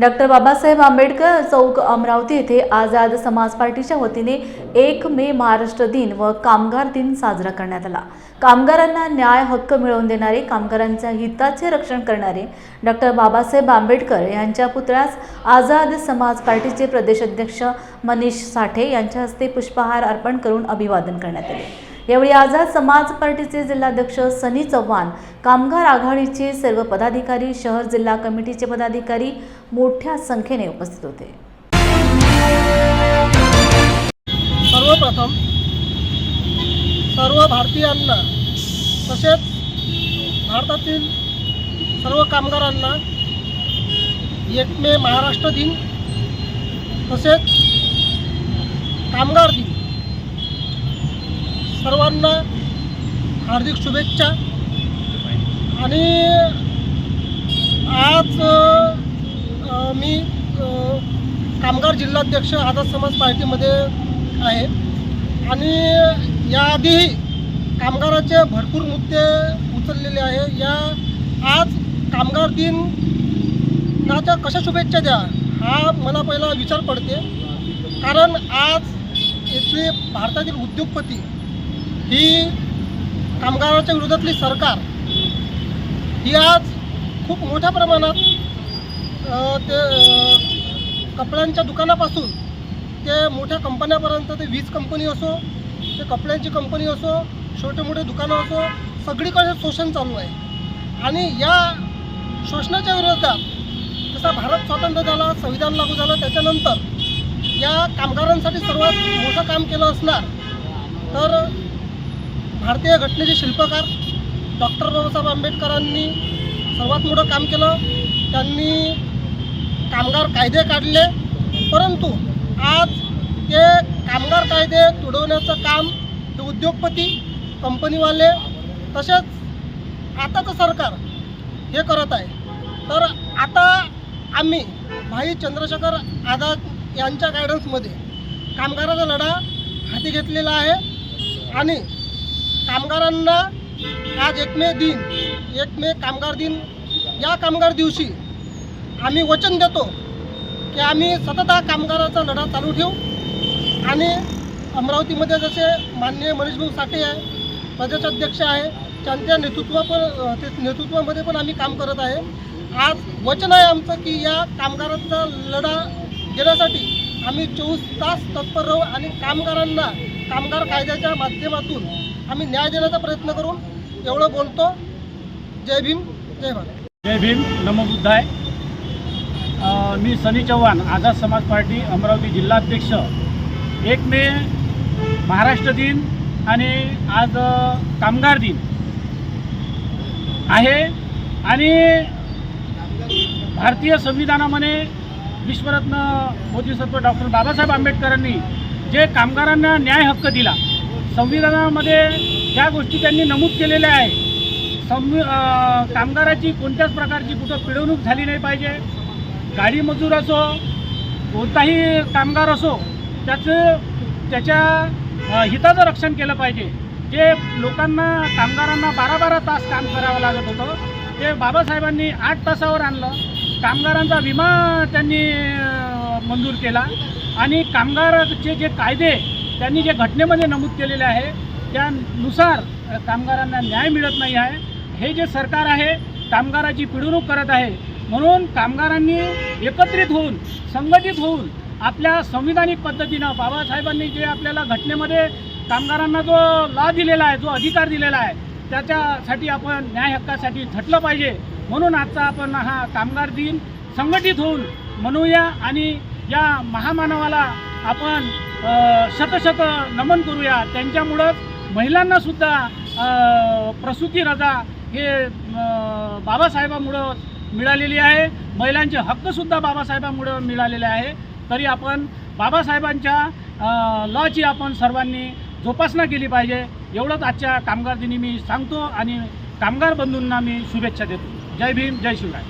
Doctor Babasaheb Ambedkar चौक अमरावती येथे आझाद समाज पार्टीच्या वतीने एक मे महाराष्ट्र दिन व कामगार दिन साजरा करण्यात आला. कामगारांना न्याय हक्क मिळवून देणारे कामगारांच्या हिताचे रक्षण करणारे डॉक्टर बाबासाहेब आंबेडकर यांच्या पुतळ्यास आझाद समाज पार्टीचे प्रदेशाध्यक्ष मनीष साठे यांच्या हस्ते पुष्पहार अर्पण करून अभिवादन करण्यात आले. यावेळी आझाद समाज पार्टीचे जिल्हाध्यक्ष सनी चव्हाण कामगार आघाडीचे सर्व पदाधिकारी शहर जिल्हा कमिटीचे पदाधिकारी मोठ्या संख्येने उपस्थित होते. सर्वप्रथम सर्व भारतीयांना तसेच भारतातील सर्व कामगारांना एक मे महाराष्ट्र दिन तसेच कामगार दिन सर्वांना हार्दिक शुभेच्छा. आणि आज मी कामगार जिल्हाध्यक्ष आझाद समाज पार्टीमध्ये आहे. आणि याआधीही कामगाराचे भरपूर मुद्दे उचललेले आहे. या आज कामगार दिन नाच्या कशा शुभेच्छा द्या हा मला पहिला विचार पडते. कारण आज इथली भारतातील उद्योगपती ही कामगाराच्या विरोधातली सरकार ही आज खूप मोठ्या प्रमाणात ते कपड्यांच्या दुकानापासून ते मोठ्या कंपन्यापर्यंत ते वीज कंपनी असो ते कपड्यांची कंपनी असो छोटे मोठे दुकानं असो सगळीकडे शोषण चालू आहे. आणि या शोषणाच्या विरोधात जसा भारत स्वातंत्र्य झाला संविधान लागू झालं त्याच्यानंतर या कामगारांसाठी सर्वात मोठं काम केलं असणार तर भारतीय घटनेचे शिल्पकार डॉक्टर बाबासाहेब आंबेडकरांनी सर्वात मोठं काम केलं. त्यांनी कामगार कायदे काढले. परंतु आज ते कामगार कायदे तुडवण्याचं काम हे उद्योगपती कंपनीवाले तसेच आताचं सरकार हे करत आहे. तर आता आम्ही भाई चंद्रशेखर आझाद यांच्या गायडन्समध्ये कामगाराचा लढा हाती घेतलेला आहे. आणि कामगारांना आज एक मे दिन एक मे कामगार दिन. या कामगार दिवशी आम्ही वचन देतो की आम्ही सतत हा कामगाराचा लढा चालू ठेवू. आणि अमरावतीमध्ये जसे माननीय मनीषभाऊ साठे आहे प्रदेशाध्यक्ष आहे त्यांच्या नेतृत्वा पण ते नेतृत्वामध्ये पण आम्ही काम करत आहे. आज वचन आहे आमचं की या कामगारांचा लढा देण्यासाठी आम्ही चोवीस तास तत्पर राहू आणि कामगारांना कामगार कायद्याच्या माध्यमातून आम्ही न्याय देण्याचा प्रयत्न करून एवढं बोलतो. जय भीम जय भारत. जय भीम नमबुद्धाय. मी सनी चव्हाण आझाद समाज पार्टी अमरावती जिल्हाध्यक्ष. एक मे महाराष्ट्र दिन आणि आज कामगार दिन आहे. आणि भारतीय संविधानामध्ये विश्वरत्न बोधिसत्व डॉक्टर बाबासाहेब आंबेडकरांनी जे कामगारांना न्याय हक्क दिला संविधानामध्ये ज्या गोष्टी त्यांनी नमूद केलेल्या आहे संवि कामगाराची कोणत्याच प्रकारची कुठं पिळवणूक झाली नाही पाहिजे. गाडी मजूर असो कोणताही कामगार असो त्याचं त्याच्या हिताचं रक्षण केलं पाहिजे. जे लोकांना कामगारांना बारा बारा तास काम करावं लागत होतं ते बाबासाहेबांनी आठ तासावर आणलं. कामगारांचा विमा त्यांनी मंजूर केला. आणि कामगाराचे जे कायदे त्यांनी जे घटनेमध्ये नमूद केलेले आहे त्यानुसार कामगारांना न्याय मिळत नाही आहे. हे जे सरकार आहे कामगाराची पिळवणूक करत आहे. म्हणून कामगारांनी एकत्रित होऊन संघटित होऊन आपल्या संविधानिक पद्धतीनं बाबासाहेबांनी जे आपल्याला घटनेमध्ये कामगारांना जो लॉ दिलेला आहे जो अधिकार दिलेला आहे त्याच्यासाठी आपण न्याय हक्कासाठी झटलं पाहिजे. म्हणून आजचा आपण हा कामगार दिन संघटित होऊन म्हणूया आणि या महामानवाला आपण शतशत नमन करूया. त्यांच्यामुळंच महिलांनासुद्धा प्रसूती रजा हे बाबासाहेबामुळं मिळालेली आहे. महिलांचे हक्कसुद्धा बाबासाहेबांमुळं मिळालेले आहे. तरी आपण बाबासाहेबांच्या लॉची आपण सर्वांनी जोपासना केली पाहिजे. एवढंच आजच्या कामगार दिनी मी सांगतो आणि कामगार बंधूंना मी शुभेच्छा देतो. जय भीम जय शिवराय.